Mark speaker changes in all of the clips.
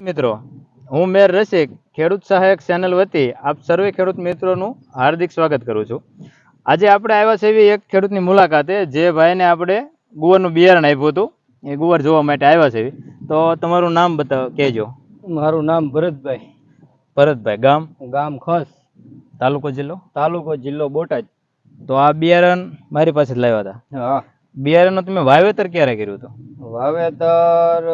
Speaker 1: મિત્રો હું મેર રસિક ખેડૂત સહાયક ચેનલ વતી આપ સર્વે ખેડૂત મિત્રોનું હાર્દિક સ્વાગત કરું છું. આજે આપણે આવ્યા છે એવી એક ખેડૂતની મુલાકાતે જે ભાઈને આપણે ગુવારનું બિયારણ આપ્યું હતું. એ ગુવાર જોવા માટે આવ્યા છે તો તમારું નામ બતાવ કહેજો.
Speaker 2: મારું નામ ભરતભાઈ.
Speaker 1: ભરતભાઈ ગામ?
Speaker 2: ગામ ખસ.
Speaker 1: તાલુકો જિલ્લો?
Speaker 2: તાલુકો જિલ્લો બોટાદ.
Speaker 1: તો આ બિયારણ મારી પાસે જ લાવ્યા હતા.
Speaker 2: હા.
Speaker 1: બિયારણનું તમે વાવેતર ક્યારે કર્યું હતું?
Speaker 2: વાવેતર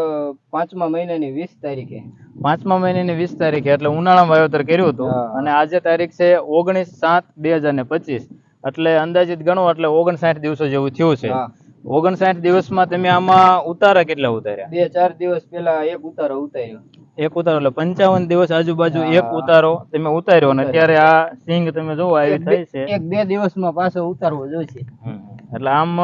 Speaker 2: પાંચમા મહિનાની વીસ તારીખે.
Speaker 1: પાંચમા મહિનાની વીસ તારીખે એટલે ઉનાળામાં વાવેતર કર્યું હતું. અને આજે તારીખ છે ઓગણીસ સાત બે હજાર ને પચીસ. એટલે અંદાજિત ગણો એટલે ઓગણસાઠ દિવસો જેવું થયું છે. ઓગણસાઠ દિવસમાં તમે આમાં ઉતારા કેટલા ઉતાર્યા?
Speaker 2: બે ચાર દિવસ પહેલા એક ઉતારો ઉતાર્યો.
Speaker 1: એક ઉતારો એટલે પંચાવન દિવસ આજુબાજુ એક ઉતારો તમે ઉતાર્યો અને અત્યારે આ સિંગ તમે જોવો આવી થઈ
Speaker 2: બે-
Speaker 1: છે.
Speaker 2: એક બે દિવસમાં પાછો ઉતારવો જોઈશે.
Speaker 1: એટલે આમ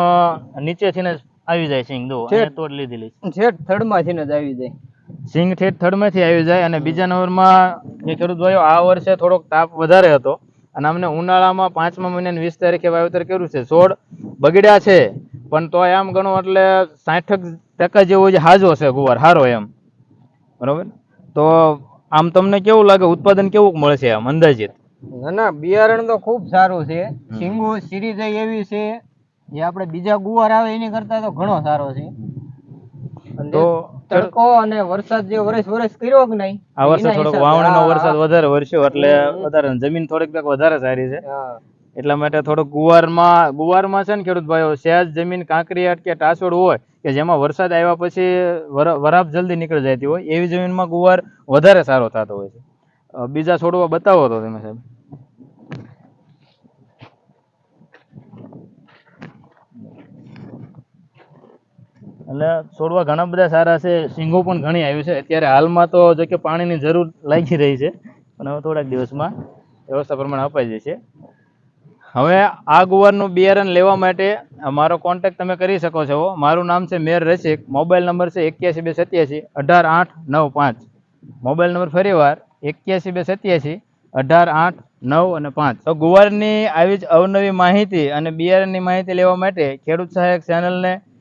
Speaker 1: નીચેથી ને આવી જાય સિંગ
Speaker 2: દો.
Speaker 1: અહીંયા તોડ લીધેલી છે.
Speaker 2: છેક થડમાંથી જ આવી જાય.
Speaker 1: સિંગ ઠેઠમાંથી આવી જાય અને બીજા નંબરમાં જે ખેડૂત ભાઈઓ આ વર્ષે થોડોક તાપ વધારે હતો. અને અમને ઉનાળામાં પાંચમા મહિનાની વીસ તારીખે વાવેતર કર્યું છે. છોડ બગડ્યા છે. પણ તો એમ ગણો એટલે સાઠક ટકા જેવો જ હાજો છે ગુવાર. હારો એમ. બરોબર? તો આમ તમને કેવું લાગે? ઉત્પાદન કેવું મળશે આમ અંદાજિત?
Speaker 2: ના ના બિયારણ તો ખૂબ સારું છે. સિંગુ સિરીઝ એવી છે. જે આપણે બીજા ગુવાર આવે એની કરતા તો ઘણો સારો છે.
Speaker 1: તો
Speaker 2: તડકો અને વરસાદ જે વરસ વરસ કર્યો કે નહીં
Speaker 1: આ વર્ષે થોડોક વાવણીનો વરસાદ વધારે વરસ્યો એટલે વધારે જમીન થોડીક કંઈક વધારે સારી છે. એટલા માટે થોડોક ગુવારમાં ગુવારમાં છે ને ખેડૂત ભાઈઓ સહેજ જમીન કાંકરિયાટ કે ટાસોડ હોય કે જેમાં વરસાદ આવ્યા પછી વર- વરાપ જલ્દી નીકળી જતી હોય એવી જમીનમાં ગુવાર વધારે સારો થતો હોય છે. બીજા છોડવા બતાવો તો તમે સાહેબ. એટલે છોડવા ઘણા બધા સારા છે. સિંગો પણ ઘણી આવ્યું છે. અત્યારે હાલમાં તો જો કે પાણીની જરૂર લાગી રહી છે. પણ હવે થોડાક દિવસમાં વ્યવસ્થા પ્રમાણે અપાઈ જશે. હવે આ ગુવારનું બિયારણ લેવા માટે મારો કોન્ટેક્ટ તમે કરી શકો છો. મારું નામ છે મેર રસિક. મોબાઈલ નંબર છે એક્યાસી બે સત્યાસી, અઢાર આઠ નવ પાંચ. મોબાઈલ નંબર ફરીવાર એક્યાસી બે સત્યાસી, અઢાર આઠ નવ અને પાંચ. તો ગુવારની આવી જ અવનવી માહિતી અને બિયારણની માહિતી લેવા માટે ખેડૂત સહાયક ચેનલને